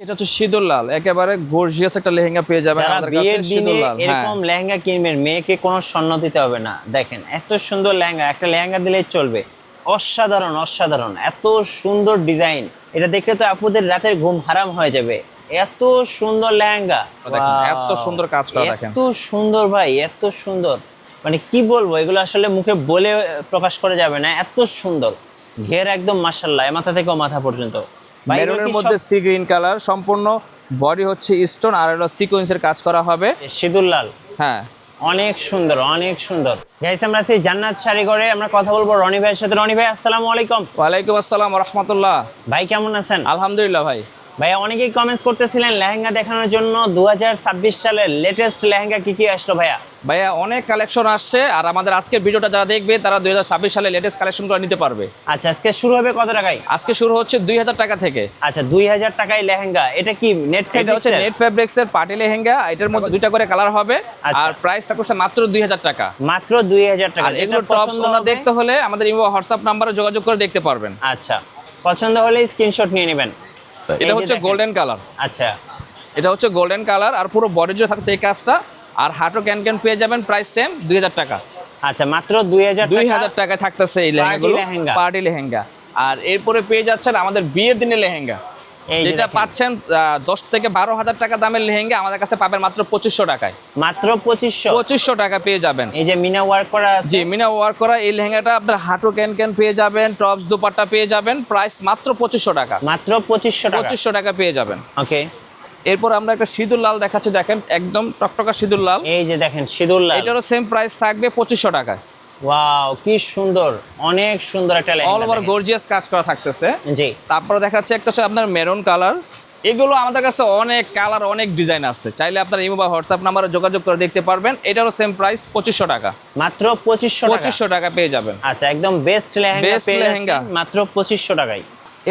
এটা হচ্ছে সিঁদুর লাল। একেবারে গর্জিয়াস একটা লেহেঙ্গা পেয়ে যাবেন আমাদের কাছে সিঁদুর লাল হ্যাঁ। এরকম লেহেঙ্গা কিনবেন মেয়েকে কোনো স্বর্ণ দিতে হবে না। দেখেন এত সুন্দর লেহেঙ্গা একটা লেহেঙ্গা দিলেই চলবে। অসাধারণ অসাধারণ এত সুন্দর ডিজাইন। এটা দেখলে তো আপুদের রাতের ঘুম হারাম হয়ে যাবে। এত সুন্দর লেহেঙ্গা। এত সুন্দর কাজ করা দেখেন। এত সুন্দর ভাই এত সুন্দর। মানে কি বলব এগুলো আসলে মুখে বলে প্রকাশ করা যাবে না এত সুন্দর। ঘের একদম মাসাল্লাহ মাথা থেকে মাথা পর্যন্ত। মেরুনের মধ্যে সি গ্রিন কালার সম্পূর্ণ বডি হচ্ছে স্টোন আর হলো সিকোয়েন্সের কাজ করা হবে। সিঁদুর লাল। হ্যাঁ। অনেক সুন্দর অনেক সুন্দর। গাইস আমরা সেই জান্নাত শাড়ি করে আমরা কথা বলব রনি ভাইয়ের সাথে। রনি ভাই আসসালামু আলাইকুম। ওয়ালাইকুম আসসালাম রাহমাতুল্লাহ। ভাই কেমন আছেন? আলহামদুলিল্লাহ ভাই। ভাই অনেকেই কমেন্টস করতেছিলেন লেহেঙ্গা দেখানোর জন্য। দু সালের লেটেস্ট লেহেঙ্গা কি কি আসলো ভাইয়া? ভাইয়া অনেক কালেকশন আসছে আর আমাদের আজকের ভিডিওটা যারা দেখবে তারা দুই হাজার ছাব্বিশ সালে লেটেস্ট কালেকশনগুলো নিতে পারবে। আচ্ছা আজকে শুরু হবে কত টাকায়? আজকে শুরু হচ্ছে দুই হাজার টাকা থেকে। আচ্ছা দুই হাজার টাকায় লেহেঙ্গা। এটা কি নেট এটা হচ্ছে নেট ফেব্রিক্স এর পার্টি লেহেঙ্গা। এটার মধ্যে দুইটা করে কালার হবে। আচ্ছা। আর প্রাইস থাকছে মাত্র দুই হাজার টাকা। মাত্র দুই হাজার টাকা। এগুলো টপস দেখতে হলে আমাদের হোয়াটসঅ্যাপ নাম্বারে যোগাযোগ করে দেখতে পারবেন। আচ্ছা। পছন্দ হলে স্ক্রিনশট নিয়ে নেবেন। এটা হচ্ছে গোল্ডেন কালার আচ্ছা। এটা হচ্ছে গোল্ডেন কালার আর পুরো বডি জুড়ে থাকছে এই কাজটা। আর হাটও ক্যান ক্যান পেয়ে যাবেন প্রাইস সেম দুই হাজার টাকা। আচ্ছা মাত্র দুই হাজার দুই হাজার টাকায় থাকতেছে এই লেহেঙ্গাগুলো। লেহেঙ্গা। পার্টি লেহেঙ্গা। আর এরপরে পেয়ে যাচ্ছেন আমাদের বিয়ের দিনে লেহেঙ্গা। যেটা পাচ্ছেন দশ থেকে বারো হাজার টাকা দামের লেহেঙ্গা আমাদের কাছে পাবেন মাত্র পঁচিশশো টাকায়। মাত্র পঁচিশশো। পঁচিশশো টাকা পেয়ে যাবেন। এই যে মিনা ওয়ার্ক করা জি মিনা ওয়ার্ক করা এই লেহেঙ্গাটা আপনার হাঁটু ক্যান ক্যান পেয়ে যাবেন টপস দুপাট্টা পেয়ে যাবেন প্রাইস মাত্র পঁচিশশো টাকা। মাত্র পঁচিশশো পঁচিশশো টাকা পেয়ে যাবেন। ওকে। এরপর আমরা একটা সিঁদুর লাল দেখাচ্ছি দেখেন একদম টকটকা সিঁদুর লাল। এই যে দেখেন সিঁদুর লাল। এটারও সেম প্রাইস থাকবে পঁচিশশো টাকায়। ওয়াও কি সুন্দর। অনেক সুন্দর একটা অল ওভার গর্জিয়াস কাজ করা থাকতেছে। জি। তারপরে দেখাচ্ছে একটা হচ্ছে আপনার মেরুন কালার এগুলো আমাদের কাছে অনেক কালার অনেক ডিজাইন আছে। চাইলে আপনার ইমো বা হোয়াটসঅ্যাপ নাম্বারে যোগাযোগ করে দেখতে পারবেন। এটারও সেম প্রাইস পঁচিশশো টাকা। মাত্র পঁচিশশো পঁচিশশো টাকা পেয়ে যাবেন। আচ্ছা একদম বেস্ট লেহেঙ্গা পেয়ে লেহেঙ্গা। মাত্র পঁচিশশো টাকায়।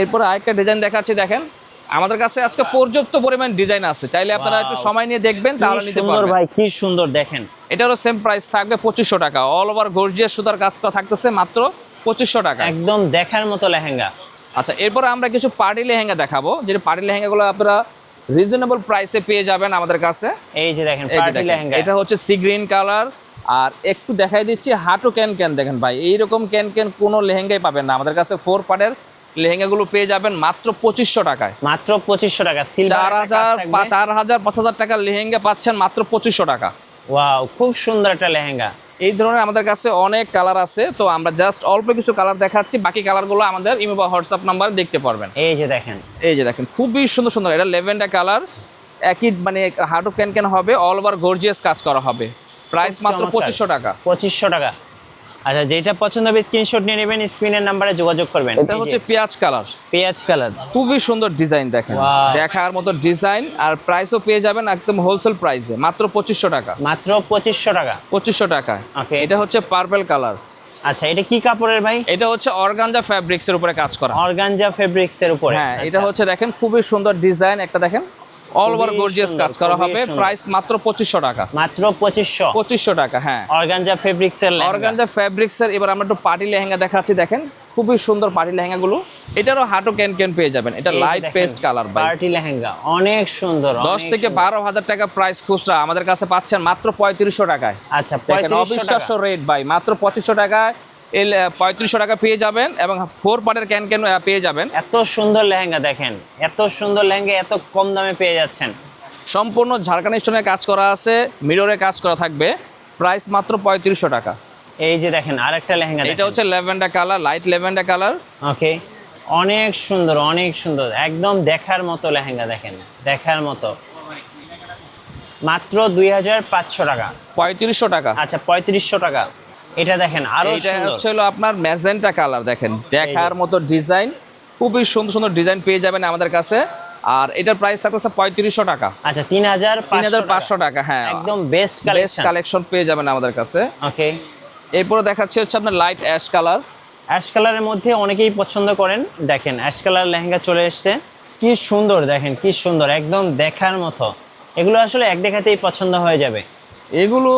এরপরে আরেকটা ডিজাইন দেখাচ্ছি দেখেন। আমাদের কাছে আজকে পর্যাপ্ত পরিমাণ ডিজাইন আছে। চাইলে আপনারা একটু সময় নিয়ে দেখবেন তাহলে নিতে সুন্দর পারবেন। ভাই কি সুন্দর দেখেন। এটারও সেম প্রাইস থাকবে পঁচিশশো টাকা। অল ওভার গর্জিয়াস সুতার কাজ করা থাকতেছে মাত্র পঁচিশশো টাকা। একদম দেখার মতো লেহেঙ্গা। আচ্ছা এরপরে আমরা কিছু পার্টি লেহেঙ্গা দেখাবো। যে পার্টি লেহেঙ্গাগুলো আপনারা রিজনেবল প্রাইসে পেয়ে যাবেন আমাদের কাছে। এই যে দেখেন পার্টি লেহেঙ্গা। এটা হচ্ছে সি গ্রিন কালার আর একটু দেখাই দিচ্ছি হাঁটু ক্যান ক্যান দেখেন ভাই। এইরকম ক্যান ক্যান কোনো লেহেঙ্গাই পাবেন না। আমাদের কাছে ফোর পার্টের লেহেঙ্গাগুলো পেয়ে যাবেন মাত্র পঁচিশশো টাকায়। মাত্র পঁচিশশো টাকা চার হাজার চার হাজার পাঁচ হাজার টাকার লেহেঙ্গা পাচ্ছেন মাত্র পঁচিশশো টাকা। ওয়াও খুব সুন্দর একটা লেহেঙ্গা। এই ধরনের আমাদের কাছে অনেক কালার আছে তো আমরা জাস্ট অল্প কিছু কালার দেখাচ্ছি বাকি কালারগুলো আমাদের ইমো বা হোয়াটসঅ্যাপ নাম্বার দেখতে পারবেন। এই যে দেখেন। এই যে দেখেন খুবই সুন্দর সুন্দর এটা লেভেন্ডার কালার একই মানে হার্ড ক্যান ক্যান হবে অল ওভার গর্জিয়াস কাজ করা হবে। প্রাইস মাত্র পঁচিশশো টাকা। পঁচিশশো টাকা। আচ্ছা যেটা পছন্দ হবে স্ক্রিনশট নিয়ে নেবেন স্ক্রিনের নাম্বারে যোগাযোগ করবেন। এটা হচ্ছে পেঁয়াজ কালার। পেঁয়াজ কালার। খুবই সুন্দর ডিজাইন দেখেন। দেখার মতো ডিজাইন আর প্রাইসও পেয়ে যাবেন একদম হোলসেল প্রাইসে মাত্র পঁচিশশো টাকা। মাত্র পঁচিশশো টাকা। পঁচিশশো টাকা। Okay. এটা হচ্ছে পার্পল কালার আচ্ছা এটা কি কাপড়ের ভাই? এটা হচ্ছে অর্গানজা ফ্যাব্রিক্স এর উপরে কাজ করা। অর্গানজা ফেব্রিক্স এর উপরে। হ্যাঁ এটা আচ্ছা। হচ্ছে দেখেন খুবই সুন্দর ডিজাইন একটা দেখেন। অল ওভার খুবই গর্জিয়াস সুন্দর, কাজ করা হবে। প্রাইস মাত্র টাকা। মাত্র টাকা হ্যাঁ। অর্গানজা ফেব্রিক্স এর অর্গানজা ফ্যাব্রিক্স এর এবার আমরা একটু পার্টি লেহেঙ্গা দেখাচ্ছি দেখেন। খুবই সুন্দর পার্টি লেহেঙ্গা গুলো এটারও হাঁটু ক্যান ক্যান পেয়ে যাবেন। এটা light paste colour party lehenga অনেক সুন্দর দশ অনেক থেকে সুন্দর। বারো হাজার টাকা প্রাইস খুচরা। আমাদের কাছে পাচ্ছেন মাত্র পঁয়ত্রিশশো টাকায়। আচ্ছা দেখেন পঁয়ত্রিশশো অবিশ্বাস্য টাকা। রেট ভাই। মাত্র পঁচিশশো টাকায় পঁয়ত্রিশশো টাকা পেয়ে যাবেন এবং ফোর পার্টের ক্যান ক্যান পেয়ে যাবেন। এত সুন্দর লেহেঙ্গা দেখেন এত সুন্দর লেহেঙ্গা এত কম দামে পেয়ে যাচ্ছেন। সম্পূর্ণ ঝাড়খান্ড স্টোনের কাজ করা আছে মিররে কাজ করা থাকবে প্রাইস মাত্র পঁয়ত্রিশশো টাকা। এই যে দেখেন আরেকটা লেহেঙ্গা এটা হচ্ছে lavender colour light lavender colour. Okay অনেক সুন্দর অনেক সুন্দর একদম দেখার মতো লেহেঙ্গা দেখেন দেখার মতো। মাত্র দুই হাজার পাঁচশো টাকা। পঁয়ত্রিশশো টাকা। আচ্ছা পঁয়ত্রিশশো টাকা। এটা দেখেন আরও এটা হচ্ছে হলো আপনার ম্যাজেন্টা কালার দেখেন। দেখার মতো ডিজাইন খুবই সুন্দর সুন্দর ডিজাইন পেয়ে যাবেন আমাদের কাছে। আর এটার প্রাইস থাকতেছে পঁয়ত্রিশশো টাকা। আচ্ছা তিন হাজার তিন হাজার পাঁচশো টাকা হ্যাঁ। একদম বেস্ট বেস্ট কালেকশন কালেকশন পেয়ে যাবেন আমাদের কাছে। ওকে এরপরে দেখাচ্ছি হচ্ছে আপনার লাইট অ্যাশ কালার অ্যাশ কালারের মধ্যে অনেকেই পছন্দ করেন। দেখেন অ্যাশ কালার লেহেঙ্গা চলে এসছে। কি সুন্দর দেখেন কি সুন্দর। একদম দেখার মতো। এগুলো আসলে এক দেখাতেই পছন্দ হয়ে যাবে। এগুলো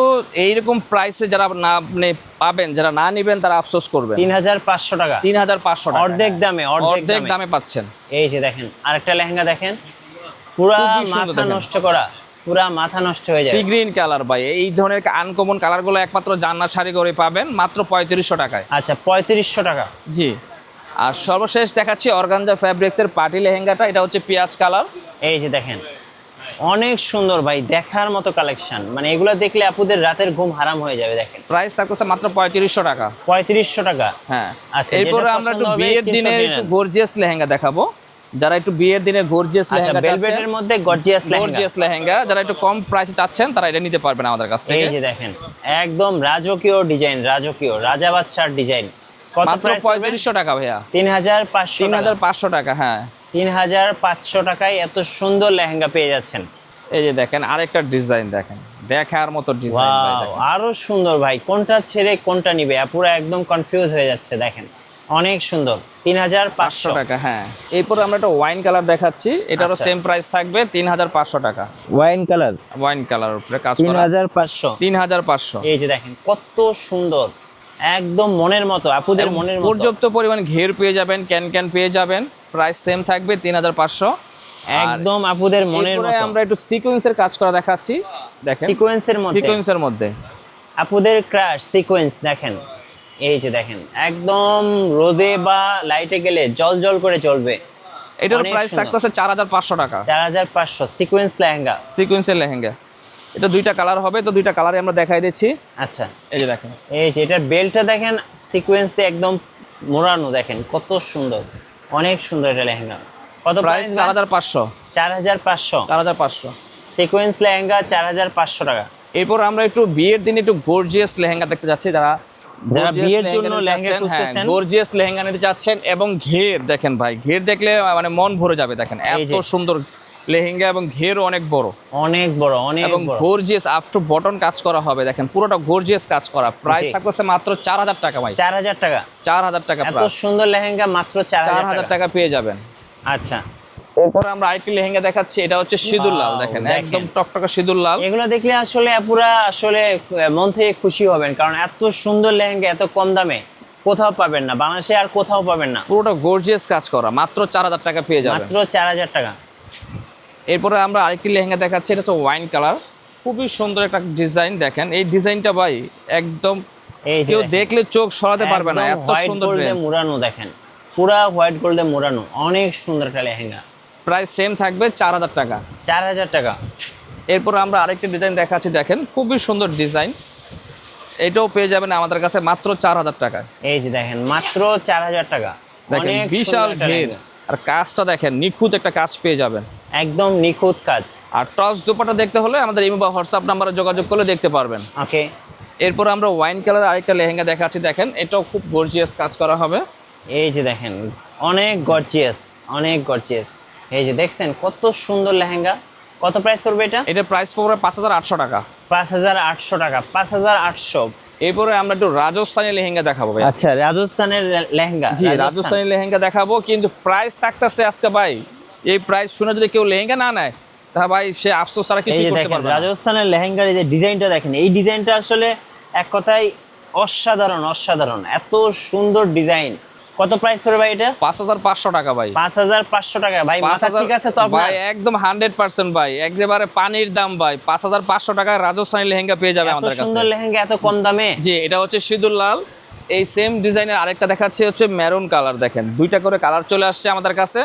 এইরকম প্রাইসে যারা না আপনি পাবেন যারা না নেবেন তারা আফসোস করবেন। তিন হাজার পাঁচশো টাকা। তিন হাজার পাঁচশো টাকা অর্ধেক দামে অর্ধেক দামে। পাচ্ছেন। এই যে দেখেন আরেকটা লেহেঙ্গা দেখেন। পুরা মাথা নষ্ট করা পুরা মাথা নষ্ট হয়ে সি যায় গ্রিন কালার ভাই এই ধরনের আনকমন কালারগুলো একমাত্র জান্নাত শাড়ি করে পাবেন মাত্র পঁয়ত্রিশশো টাকায়। আচ্ছা পঁয়ত্রিশশো টাকা। জি। আর সর্বশেষ দেখাচ্ছি অর্গানজা ফ্যাব্রিক্সের পার্টি লেহেঙ্গাটা এটা হচ্ছে পেঁয়াজ কালার এই যে দেখেন অনেক সুন্দর ভাই দেখার মতো কালেকশন মানে এগুলো দেখলে আপুদের রাতের ঘুম হারাম হয়ে যাবে দেখেন। প্রাইস থাকতেছে মাত্র পঁয়ত্রিশশো টাকা। পঁয়ত্রিশশো টাকা? হ্যাঁ। আচ্ছা, এরপরে আমরা একটু বিয়ের দিনে একটু গর্জিয়াস লেহেঙ্গা দেখাবো। যারা একটু বিয়ের দিনে গর্জিয়াস আচ্ছা লেহেঙ্গা ভেলভেটের মধ্যে গর্জিয়াস লেহেঙ্গা। গর্জিয়াস লেহেঙ্গা যারা একটু কম প্রাইসে চাচ্ছেন তারা এটা নিতে পারবেন আমাদের কাছ থেকে। এই যে দেখেন একদম রাজকীয় ডিজাইন রাজকীয় রাজা বাদশার ডিজাইন কত মাত্র প্রাইস পঁয়ত্রিশশো টাকা ভাইয়া। তিন হাজার পাঁচশো তিন হাজার পাঁচশো টাকা হ্যাঁ। তিন হাজার পাঁচশো টাকায় এত সুন্দর লেহেঙ্গা পেয়ে যাচ্ছেন। এই যে দেখেন আরেকটা ডিজাইন দেখেন। দেখার মতো ডিজাইন ভাই আরও সুন্দর ভাই। কোনটা ছেড়ে কোনটা নিবে? পুরো একদম কনফিউজ হয়ে যাচ্ছে দেখেন। অনেক সুন্দর। তিন হাজার পাঁচশো টাকা হ্যাঁ। এরপরে আমরা একটা ওয়াইন কালার দেখাচ্ছি। এটারও আচ্ছা। সেম প্রাইস থাকবে তিন হাজার পাঁচশো টাকা। ওয়াইন কালার ওয়াইন কালার উপরে কাজ তিন হাজার পাঁচশো। তিন হাজার পাঁচশো। এই যে দেখেন কত সুন্দর। একদম মনের মতো আপুদের মনের মতো। পর্যাপ্ত পরিমাণ ঘের পেয়ে যাবেন ক্যান ক্যান পেয়ে যাবেন। প্রাইস সেম থাকবে তিন হাজার পাঁচশো। একদম আপুদের মনের মতো। আমরা একটু সিকোয়েন্সের কাজ করা দেখাচ্ছি। দেখেন। সিকোয়েন্সের মধ্যে। সিকোয়েন্সের মধ্যে। আপুদের ক্রাশ সিকোয়েন্স দেখেন। এই যে দেখেন একদম রোদে বা লাইটে গেলে জল জল করে চলবে এটার প্রাইস। থাকতেছে চার হাজার পাঁচশো টাকা। চার হাজার পাঁচশো। সিকোয়েন্স লেহেঙ্গা। সিকোয়েন্সের লেহেঙ্গা। এটা দুইটা কালার হবে তো দুইটা কালারে আমরা দেখাই দিচ্ছি। আচ্ছা। এই যে দেখেন। এই যে এটার বেল্টটা দেখেন সিকোয়েন্স দিয়ে একদম মোড়ানো দেখেন কত সুন্দর অনেক সুন্দর এটা লেহেঙ্গা। কত প্রাইস চার হাজার পাঁচশো। চার হাজার পাঁচশো। চার হাজার পাঁচশো। সিকোয়েন্স লেহেঙ্গা চার হাজার পাঁচশো টাকা। এরপর আমরা একটু বিয়ের দিনে একটু গর্জিয়াস লেহেঙ্গা দেখতে যাচ্ছি। যারা যারা বিয়ের জন্য লেহেঙ্গা খুঁজতেছেন। গর্জিয়াস লেহেঙ্গা নিতে চাচ্ছেন এবং ঘের দেখেন ভাই ঘের দেখলে মানে মন ভরে যাবে দেখেন। এত সুন্দর লেহেঙ্গা এবং ঘের অনেক বড়। অনেক বড় অনেক এবং গর্জিয়াস আপ টু বটন কাজ করা হবে দেখেন পুরোটা গর্জিয়াস কাজ করা। প্রাইস জি। থাকতেছে মাত্র চার হাজার টাকা ভাই। চার হাজার টাকা। চার হাজার টাকা এত সুন্দর লেহেঙ্গা মাত্র চার চার হাজার হাজার টাকা টাকা পেয়ে যাবেন। আচ্ছা। এরপর আমরা আরেকটি লেহেঙ্গা দেখাচ্ছি এটা হচ্ছে সিঁদুর লাল দেখেন। একদম টকটকা সিঁদুর লাল। এগুলো দেখলে আসলে পুরা আসলে মন থেকে খুশি হবেন কারণ এত সুন্দর লেহেঙ্গা এত কম দামে কোথাও পাবেন না বাংলাদেশে আর কোথাও পাবেন না। পুরোটা গর্জিয়াস কাজ করা মাত্র চার হাজার টাকা পেয়ে যাবেন। মাত্র চার হাজার টাকা। এরপরে আমরা আরেকটি লেহেঙ্গা দেখাচ্ছি এটা হচ্ছে ওয়াইন কালার খুবই সুন্দর একটা ডিজাইন দেখেন। এই ডিজাইনটা ভাই একদম কেউ দেখলে চোখ সরাতে পারবে না এত সুন্দর মুড়ানো দেখেন। পুরা হোয়াইট গোল্ডে মোড়ানো। অনেক সুন্দর একটা লেহেঙ্গা। প্রাইস সেম থাকবে চার হাজার টাকা। চার হাজার টাকা। এরপর আমরা আরেকটি ডিজাইন দেখাচ্ছি দেখেন। খুবই সুন্দর ডিজাইন এটাও পেয়ে যাবেন আমাদের কাছে মাত্র চার হাজার টাকা এই যে দেখেন মাত্র চার হাজার টাকা। দেখেন বিশাল লেহেঙ্গা। আর কাজটা দেখেন নিখুঁত একটা কাজ পেয়ে যাবেন। একদম নিখুঁত কাজ। আর টস দুপাটা দেখতে হলে আমাদের ইমো বা হোয়াটসঅ্যাপ নাম্বারে যোগাযোগ করলে দেখতে পারবেন। ওকে। এরপর আমরা ওয়াইন কালার আরেকটা লেহেঙ্গা দেখাচ্ছি দেখেন এটাও খুব গর্জিয়াস কাজ করা হবে। এই যে দেখেন অনেক গর্জিয়াস অনেক গর্জিয়াস এই যে দেখছেন কত সুন্দর লেহেঙ্গা। কত প্রাইস পড়বে এটা? এটা প্রাইস পড়বে পাঁচ হাজার আটশো টাকা। পাঁচ হাজার আটশো টাকা পাঁচ হাজার আটশো। এরপরে আমরা একটু রাজস্থানী লেহেঙ্গা দেখাবো ভাই। আচ্ছা রাজস্থানের লেহেঙ্গা জি রাজস্থান। রাজস্থানী লেহেঙ্গা দেখাবো কিন্তু প্রাইস থাকতেছে আজকে ভাই এই প্রাইস শুনে যদি কেউ লেহেঙ্গা না নেয় তা ভাই সে আফসোস ছাড়া কিছু করতে পারবে না। রাজস্থানের লেহেঙ্গার এই যে ডিজাইনটা দেখেন এই ডিজাইনটা আসলে এক কথায় অসাধারণ অসাধারণ। এত সুন্দর ডিজাইন। কত প্রাইস পড়বে ভাই এটা? পাঁচ হাজার পাঁচশো টাকা ভাই। পাঁচ হাজার পাঁচশো টাকা। ভাই মাথা ঠিক আছে তো ভাই একদম হান্ড্রেড পার্সেন্ট ভাই। একেবারে পানির দাম ভাই। পাঁচ হাজার পাঁচশো টাকায় রাজস্থানী লেহেঙ্গা পেয়ে যাবে আমাদের কাছে। সুন্দর লেহেঙ্গা এত কম দামে? জি এটা হচ্ছে সিঁদুর লাল। এই সেম ডিজাইনের আরেকটা দেখাচ্ছে হচ্ছে মেরুন কালার দেখেন। দুইটা করে কালার চলে আসছে আমাদের কাছে।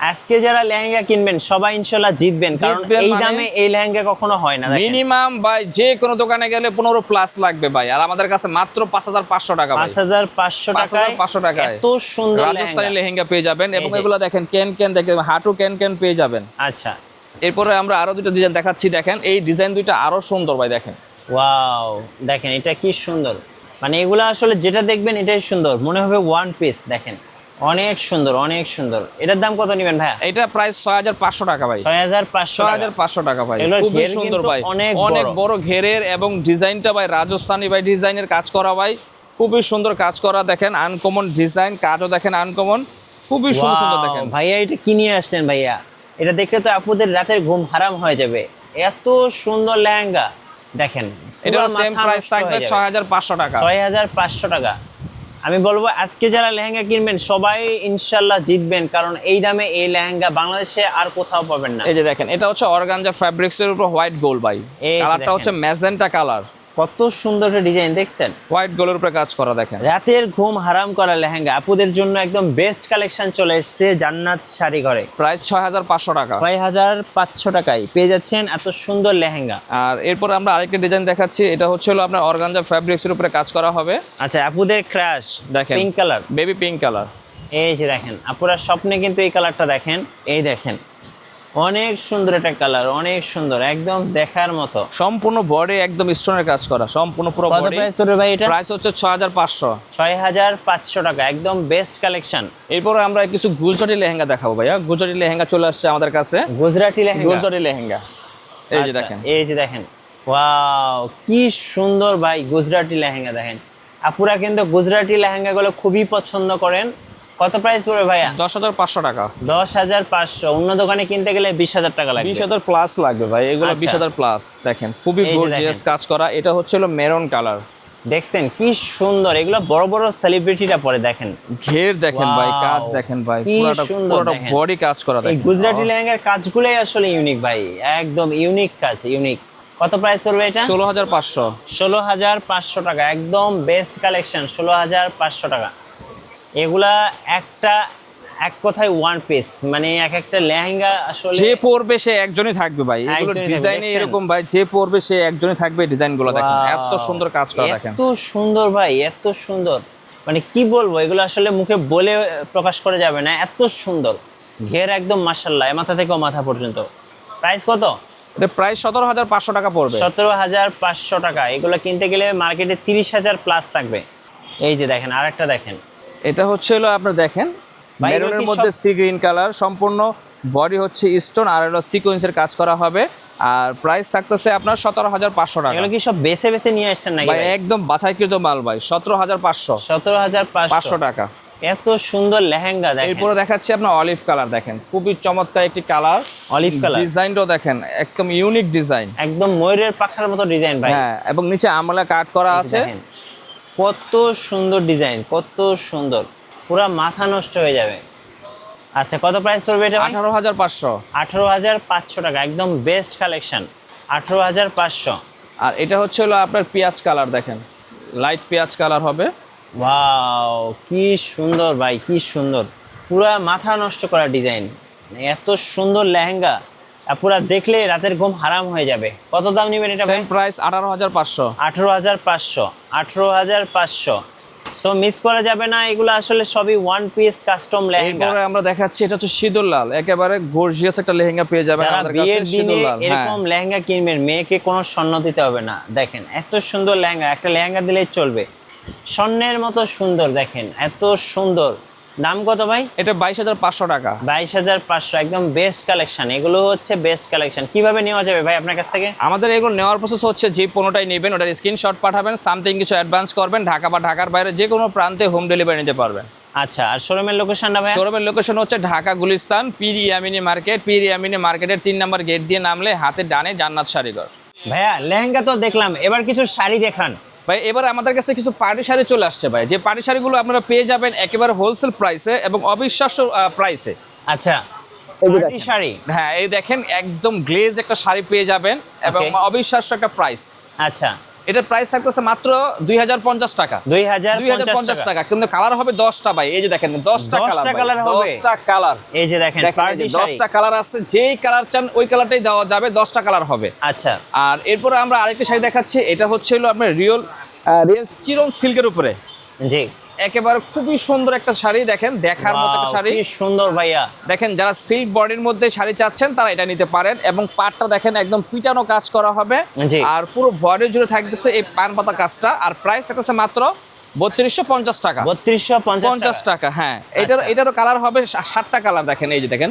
আজকে যারা লেহেঙ্গা কিনবেন সবাই ইনশাল্লাহ জিতবেন। কারণ এই মানে- দামে এই লেহেঙ্গা কখনো হয় না মিনিমাম ভাই যে কোনো দোকানে গেলে পনেরো প্লাস লাগবে ভাই। আর আমাদের কাছে মাত্র পাঁচ হাজার পাঁচশো টাকা পাঁচ হাজার পাঁচশো টাকা পাঁচশো টাকায়। এত সুন্দর রাজস্থানী লেহেঙ্গা লেহেঙ্গা পেয়ে যাবেন এবং এগুলো দেখেন ক্যান ক্যান দেখেন হাঁটু ক্যান ক্যান পেয়ে যাবেন। আচ্ছা। এরপরে আমরা আরও দুটো ডিজাইন দেখাচ্ছি দেখেন। এই ডিজাইন দুইটা আরও সুন্দর ভাই দেখেন। ওয়াও দেখেন এটা কি সুন্দর। মানে এগুলো আসলে যেটা দেখবেন এটাই সুন্দর। মনে হবে ওয়ান পিস দেখেন। অনেক সুন্দর অনেক সুন্দর। এটার দাম কত নেবেন ভাইয়া? এটা প্রায় ছয় হাজার পাঁচশো টাকা ভাই। ছয় হাজার পাঁচশো ছয় হাজার পাঁচশো টাকা ভাই। খুবই সুন্দর ভাই। অনেক অনেক বড়। বড় ঘেরের এবং ডিজাইনটা ভাই রাজস্থানী ভাই ডিজাইনের কাজ করা ভাই। খুবই সুন্দর কাজ করা দেখেন আনকমন ডিজাইন কাজও দেখেন আনকমন খুবই সুন্দর সুন্দর দেখেন। ভাইয়া এটা কি নিয়ে আসলেন ভাইয়া? এটা দেখলে তো আপুদের রাতের ঘুম হারাম হয়ে যাবে। এত সুন্দর লেহেঙ্গা। দেখেন এটার সেম প্রাইস থাকবে ছয় হাজার পাঁচশো টাকা। ছয় হাজার পাঁচশো টাকা। আমি বলব আজকে যারা লেহেঙ্গা কিনবেন সবাই ইনশাল্লাহ জিতবেন কারণ এই দামে এই লেহেঙ্গা বাংলাদেশে আর কোথাও পাবেন না। এই যে দেখেন এটা হচ্ছে অর্গানজা ফ্যাব্রিক্স এর উপর হোয়াইট গোল্ড ভাই। কালারটা। হচ্ছে ম্যাজেন্টা কালার। কত সুন্দর একটা ডিজাইন দেখছেন? হোয়াইট গোল্ডের উপরে কাজ করা দেখেন। রাতের ঘুম হারাম করা লেহেঙ্গা। আপুদের জন্য একদম বেস্ট কালেকশন চলে এসছে জান্নাত শাড়ি ঘরে। প্রাইস ছয় হাজার পাঁচশো টাকা। ছয় হাজার পাঁচশো টাকায় পেয়ে যাচ্ছেন এত সুন্দর লেহেঙ্গা। আর এরপর আমরা আরেকটা ডিজাইন দেখাচ্ছি এটা হচ্ছে হলো আপনার অর্গানজা ফ্যাব্রিক্স এর উপরে কাজ করা হবে। আচ্ছা আপুদের ক্রাশ দেখেন। Pink colour baby pink colour এই যে দেখেন আপুরা স্বপ্নে কিন্তু এই কালারটা দেখেন। এই দেখেন অনেক সুন্দর একটা কালার অনেক সুন্দর একদম দেখার মতো। সম্পূর্ণ বডি একদম স্টোনের কাজ করা সম্পূর্ণ পুরো কত বডি প্রাইস পড়বে ভাই এটা? প্রাইস হচ্ছে ছয় হাজার পাঁচশো। ছয় হাজার পাঁচশো টাকা একদম বেস্ট কালেকশন এরপরে আমরা কিছু গুজরাটি লেহেঙ্গা দেখাবো ভাইয়া। গুজরাটি লেহেঙ্গা চলে আসছে আমাদের কাছে। গুজরাটি লেহেঙ্গা? গুজরাটি লেহেঙ্গা। এই যে আচ্ছা, দেখেন। এই যে দেখেন। ওয়াও কি সুন্দর ভাই গুজরাটি লেহেঙ্গা দেখেন। আপুরা কিন্তু গুজরাটি লেহেঙ্গাগুলো খুবই পছন্দ করেন। কত প্রাইস পড়বে ভাইয়া? দশ হাজার পাঁচশো টাকা। দশ হাজার পাঁচশো। অন্য দোকানে কিনতে গেলে বিশ হাজার টাকা লাগবে। বিশ হাজার প্লাস লাগবে ভাই এগুলো আচ্ছা। বিশ হাজার প্লাস দেখেন খুবই গর্জিয়াস কাজ করা। এটা হচ্ছে হলো মেরন কালার। দেখছেন কি সুন্দর। এগুলো বড় বড় সেলিব্রিটিরা পরে দেখেন। ঘের দেখেন ভাই কাজ দেখেন ভাই পুরোটা পুরোটা বডি কাজ করা দেখেন। গুজরাটি লেহেঙ্গার কাজগুলোই আসলে ইউনিক ভাই। একদম ইউনিক কাজ ইউনিক কত প্রাইস পড়বে এটা? ষোলো হাজার পাঁচশো। ষোলো হাজার পাঁচশো টাকা। একদম বেস্ট কালেকশন ষোলো হাজার পাঁচশো টাকা। এগুলা একটা এক কথায় ওয়ান পিস মানে এক একটা লেহেঙ্গা আসলে যে পরবে সে একজনই থাকবে ভাই। এগুলো ডিজাইনে এরকম ভাই যে পরবে সে একজনই থাকবে ডিজাইনগুলো দেখেন এত সুন্দর কাজ করা দেখেন। এত সুন্দর ভাই এত সুন্দর। মানে কি বলব এগুলো আসলে মুখে বলে প্রকাশ করা যাবে না এত সুন্দর। ঘের একদম মাসাল্লাহ মাথা থেকে মাথা পর্যন্ত। প্রাইস কত? এটা প্রাইস সতেরো হাজার পাঁচশো টাকা পড়বে। সতেরো হাজার পাঁচশো টাকা এগুলো কিনতে গেলে মার্কেটে তিরিশ হাজার প্লাস থাকবে। এই যে দেখেন আরেকটা দেখেন। এটা হচ্ছে হলো আপনার দেখেন মেরুনের মধ্যে সি গ্রিন কালার সম্পূর্ণ বডি হচ্ছে স্টোন আর হলো সিকোয়েন্সের কাজ করা হবে। আর প্রাইস থাকতেছে আপনার সতেরো হাজার পাঁচশো টাকা। এগুলো কি সব বেছে বেছে নিয়ে আসছেন নাকি ভাই একদম বাছাইকৃত মাল ভাই সতেরো হাজার পাঁচশো। সতেরো হাজার পাঁচশো। টাকা। এত সুন্দর লেহেঙ্গা দেখেন। এরপরে দেখাচ্ছি আপনার অলিভ কালার দেখেন। খুবই চমৎকার একটি কালার Olive colour? ডিজাইনটাও দেখেন একদম ইউনিক ডিজাইন একদম ময়ূরের পাখার মতো ডিজাইন ভাই। হ্যাঁ এবং নিচে আমলা কাট করা আছে। কত সুন্দর ডিজাইন কত সুন্দর। পুরা মাথা নষ্ট হয়ে যাবে। আচ্ছা কত প্রাইস পড়বে এটা আঠারো হাজার পাঁচশো। আঠারো হাজার পাঁচশো টাকা একদম বেস্ট কালেকশন আঠারো হাজার পাঁচশো। আর এটা হচ্ছে হলো আপনার পেঁয়াজ কালার দেখেন। লাইট পেঁয়াজ কালার হবে। ওয়াও কি সুন্দর ভাই কি সুন্দর। পুরা মাথা নষ্ট করা ডিজাইন। এত সুন্দর লেহেঙ্গা। পুরা দেখলে রাতের ঘুম হারাম হয়ে যাবে। কত দাম নেবেন এটা সেম প্রাইস আঠারো হাজার পাঁচশো। আঠেরো হাজার পাঁচশো। আঠেরো হাজার পাঁচশো। সো মিস করা যাবে না এগুলো আসলে সবই ওয়ান পিস কাস্টম লেহেঙ্গা। এরপরে আমরা দেখাচ্ছি এটা হচ্ছে সিঁদুর লাল একেবারে গর্জিয়াস একটা লেহেঙ্গা পেয়ে যাবেন আমাদের কাছে বিয়ের দিনে হ্যাঁ। এরকম লেহেঙ্গা কিনবেন মেয়েকে কোনো স্বর্ণ দিতে হবে না। দেখেন এত সুন্দর লেহেঙ্গা একটা লেহেঙ্গা দিলেই চলবে। স্বর্ণের মতো সুন্দর দেখেন এত সুন্দর। দাম কত ভাই? এটা বাইশ হাজার পাঁচশো টাকা। বাইশ হাজার পাঁচশো একদম বেস্ট কালেকশন এগুলো হচ্ছে বেস্ট কালেকশন কীভাবে নেওয়া যাবে ভাই আপনার কাছ থেকে? আমাদের এগুলো নেওয়ার প্রসেস হচ্ছে যে পণ্যটাই নেবেন ওটার স্ক্রিনশট পাঠাবেন সামথিং কিছু অ্যাডভান্স করবেন ঢাকা বা ঢাকার বাইরে যে কোনো প্রান্তে হোম ডেলিভারি নিতে পারবেন। আচ্ছা আর শোরুমের লোকেশনটা ভাই? শোরুমের লোকেশন হচ্ছে ঢাকা গুলিস্তান পীর ইয়ামিনী মার্কেট। পীর ইয়ামিনী মার্কেটের তিন নম্বর গেট দিয়ে নামলে হাতে ডানে জান্নাত শাড়িঘর ভাইয়া লেহেঙ্গা তো দেখলাম। এবার কিছু শাড়ি দেখান। ভাই এবার আমাদের কাছে কিছু পাটি শাড়ি চলে আসছে ভাই। যে পার্টি শাড়িগুলো আপনারা পেয়ে যাবেন একেবারে হোলসেল প্রাইসে এবং অবিশ্বাস্য প্রাইসে আচ্ছা পার্টি শাড়ি? হ্যাঁ এই দেখেন একদম গ্লেজ একটা শাড়ি পেয়ে যাবেন এবং অবিশ্বাস্য একটা প্রাইস আচ্ছা। এটার প্রাইস থাকতেছে মাত্র দুই হাজার পঞ্চাশ টাকা। দুই হাজার দুই হাজার পঞ্চাশ টাকা। কিন্তু কালার হবে দশটা ভাই। এই যে দেখেন দশটা কালার দশটা কালার এই যে দেখেন দশটা কালার আছে। যেই কালার চান ওই কালারটাই দেওয়া যাবে দশটা কালার হবে। আচ্ছা। আর এরপরে আমরা আরেকটি শাড়ি দেখাচ্ছি। এটা হচ্ছে হলো আপনার রিয়েল রিয়েল চিরন সিল্কের উপরে। জি। একেবারে খুবই সুন্দর একটা শাড়ি দেখেন দেখার মতো একটা শাড়ি। সুন্দর ভাইয়া। দেখেন যারা সিল্ক বডির মধ্যে শাড়ি চাচ্ছেন তারা এটা নিতে পারেন এবং পাটটা দেখেন একদম পিটানো কাজ করা হবে। আর পুরো বডি জুড়ে থাকতেছে এই পান পাতা কাজটা। আর প্রাইস থাকতেছে মাত্র বত্রিশশো পঞ্চাশ টাকা। বত্রিশশো পঞ্চাশ টাকা। হ্যাঁ। এটার আচ্ছা। এটারও কালার হবে সাতটা কালার দেখেন এই যে দেখেন।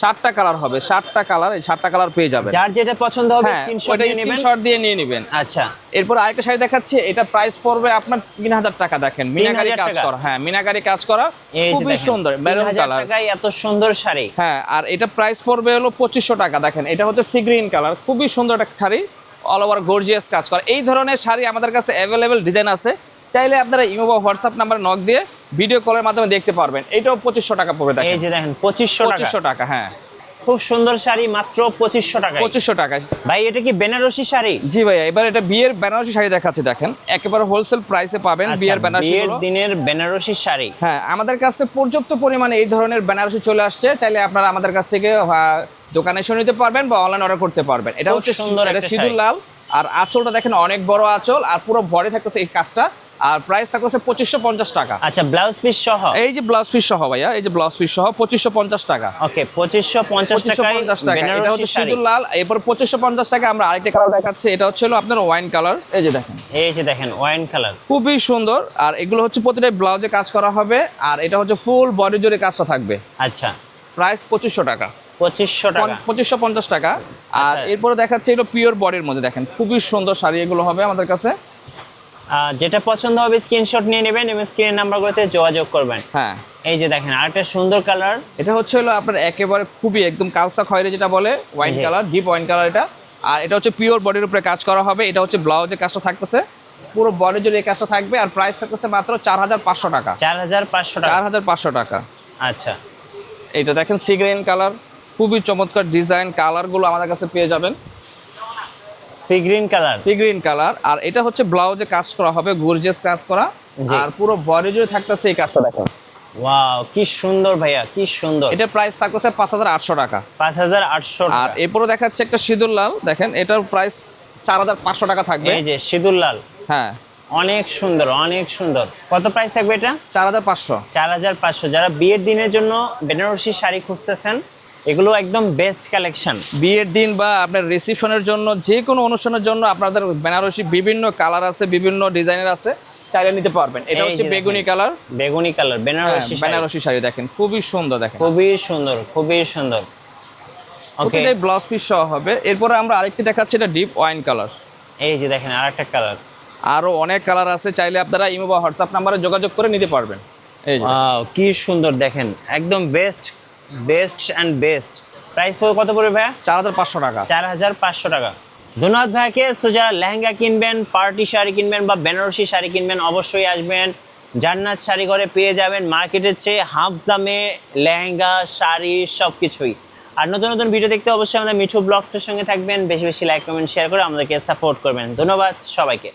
সাতটা কালার হবে সাতটা কালার এই সাতটা কালার পেয়ে যাবেন। যার যেটা পছন্দ হবে হ্যাঁ স্ক্রিনশট ওটা নিয়ে নেবেন। স্ক্রিনশট দিয়ে নিয়ে নেবেন। আচ্ছা। এরপর আরেকটা শাড়ি দেখাচ্ছি এটা প্রাইস পড়বে আপনার তিন হাজার টাকা দেখেন মিনাকারি কাজ করা হ্যাঁ মিনাকারি কাজ করা খুবই সুন্দর মেরুন কালার টাকায় এত সুন্দর শাড়ি। হ্যাঁ আর এটা প্রাইস পড়বে হলো পঁচিশশো টাকা দেখেন এটা হচ্ছে সি গ্রিন কালার খুবই সুন্দর একটা শাড়ি অল ওভার গর্জিয়াস কাজ করা। এই ধরনের শাড়ি আমাদের কাছে অ্যাভেলেবেল ডিজাইন আছে চাইলে আপনারা ইমো বা হোয়াটসঅ্যাপ নাম্বার নক দিয়ে ভিডিও কলের মাধ্যমে দেখতে পারবেন। এটাও পঁচিশশো টাকা পড়বে এই যে দেখেন পঁচিশশো পঁচিশশো টাকা হ্যাঁ। খুব সুন্দর শাড়ি মাত্র পঁচিশশো টাকা পঁচিশশো টাকা ভাই এটা কি বেনারসি শাড়ি? জি ভাইয়া এবার এটা বিয়ের বেনারসি শাড়ি দেখাচ্ছি দেখেন। একেবারে হোলসেল প্রাইসে পাবেন আচ্ছা, বিয়ের বেনারসি বিয়ের দিনের বেনারসি শাড়ি। হ্যাঁ আমাদের কাছে পর্যাপ্ত পরিমাণে এই ধরনের বেনারসি চলে আসছে। চাইলে আপনারা আমাদের কাছ থেকে আহ, দোকানে এসে নিতে পারবেন বা অনলাইন অর্ডার করতে পারবেন। এটা হচ্ছে সুন্দর এটা একটা সিঁদুর। লাল আর আঁচলটা দেখেন অনেক বড় আঁচল আর পুরো ভরে থাকতেছে এই কাজটা। আর প্রাইস থাকতেছে পঁচিশশো পঞ্চাশ টাকা। আচ্ছা ব্লাউজ পিস সহ? এই যে ব্লাউজ পিস সহ ভাইয়া এই যে ব্লাউজ পিস সহ পঁচিশশো পঞ্চাশ টাকা। ওকে পঁচিশশো পঞ্চাশ পঞ্চাশ টাকা এটা হচ্ছে সিঁদুর লাল এরপর পঁচিশশো পঞ্চাশ টাকা আমরা আরেকটা কালার দেখাচ্ছি এটা হচ্ছে আপনার ওয়াইন কালার এই যে দেখেন। এই যে দেখেন ওয়াইন কালার খুবই সুন্দর আর এগুলো হচ্ছে প্রতিটা ব্লাউজে কাজ করা হবে আর এটা হচ্ছে ফুল বডি জুড়ে কাজটা থাকবে। আচ্ছা। প্রাইস পঁচিশশো টাকা। পঁচিশশো টাকা। পঁচিশশো পঞ্চাশ টাকা। আর আচ্ছা। এরপরে দেখাচ্ছে এটা পিওর বডির মধ্যে দেখেন খুবই সুন্দর শাড়ি এগুলো হবে আমাদের কাছে। যেটা পছন্দ হবে স্ক্রিনশট নিয়ে নেবেন এবং স্ক্রিনের নাম্বারগুলোতে যোগাযোগ করবেন। হ্যাঁ। এই যে দেখেন আরেকটা সুন্দর কালার এটা হচ্ছে হলো আপনার একেবারে খুবই একদম কালসা খয়েরি যেটা বলে ওয়াইন জি। কালার ডিপ ওয়াইন কালার এটা। আর এটা হচ্ছে পিওর বডির উপরে কাজ করা হবে এটা হচ্ছে ব্লাউজের কাজটা থাকতেছে। পুরো বডি জুড়ে এই কাজটা থাকবে আর প্রাইস থাকতেছে মাত্র চার হাজার পাঁচশো টাকা। চার হাজার পাঁচশো টাকা। চার হাজার পাঁচশো টাকা। আচ্ছা। এটা দেখেন সি গ্রিন কালার খুবই চমৎকার ডিজাইন কালারগুলো আমাদের কাছে পেয়ে যাবেন। Sea green colour. Sea green colour আর এটা হচ্ছে ব্লাউজে কাজ করা হবে গর্জিয়াস কাজ করা। আর পুরো বডি জুড়ে থাকতেছে এই কাজটা দেখেন। ওয়াও কি সুন্দর ভাইয়া কি সুন্দর। এটা প্রাইস থাকতেছে পাঁচ হাজার আটশো টাকা। পাঁচ হাজার আটশো আর এরপরে দেখাচ্ছে একটা সিঁদুর লাল দেখেন এটার প্রাইস চার হাজার পাঁচশো টাকা থাকবে। এই যে সিঁদুর লাল। হ্যাঁ। অনেক সুন্দর অনেক সুন্দর। কত প্রাইস থাকবে এটা? চার হাজার পাঁচশো। চার হাজার পাঁচশো। যারা বিয়ের দিনের জন্য বেনারসি শাড়ি খুঁজতেছেন এগুলো একদম বেস্ট কালেকশন বিয়ের দিন বা আপনার রিসেপশনের জন্য যে কোনো অনুষ্ঠানের জন্য আপনাদের বেনারসি বিভিন্ন কালার আছে বিভিন্ন ডিজাইনের আছে চাইলে নিতে পারবেন। এটা হচ্ছে বেগুনি কালার বেগুনি কালার বেনারসি বেনারসি শাড়ি দেখেন খুবই সুন্দর দেখেন। খুবই সুন্দর খুবই সুন্দর। ওকে ব্লাউজ পিস সহ হবে। এরপরে আমরা আরেকটি দেখাচ্ছি এটা ডিপ ওয়াইন কালার এই যে দেখেন আর একটা কালার আরও অনেক কালার আছে চাইলে আপনারা ইমো বা হোয়াটসঅ্যাপ নাম্বারে যোগাযোগ করে নিতে পারবেন। এই কি সুন্দর দেখেন একদম best best and best. Price পড়বে কত পড়বে ভাইয়া? চার হাজার পাঁচশো টাকা। চার হাজার পাঁচশো টাকা। ধন্যবাদ ভাইকে সো যারা লেহেঙ্গা কিনবেন পার্টি শাড়ি কিনবেন বা বেনারসি শাড়ি কিনবেন অবশ্যই আসবেন। জান্নাত শাড়ি ঘরে পেয়ে যাবেন মার্কেটের চেয়ে হাফ দামে লেহেঙ্গা শাড়ি সব কিছুই আর নতুন নতুন ভিডিও দেখতে অবশ্যই আমাদের মিঠু ব্লগসের সঙ্গে থাকবেন। বেশি বেশি লাইক কমেন্ট শেয়ার করে আমাদেরকে সাপোর্ট করবেন। ধন্যবাদ সবাইকে।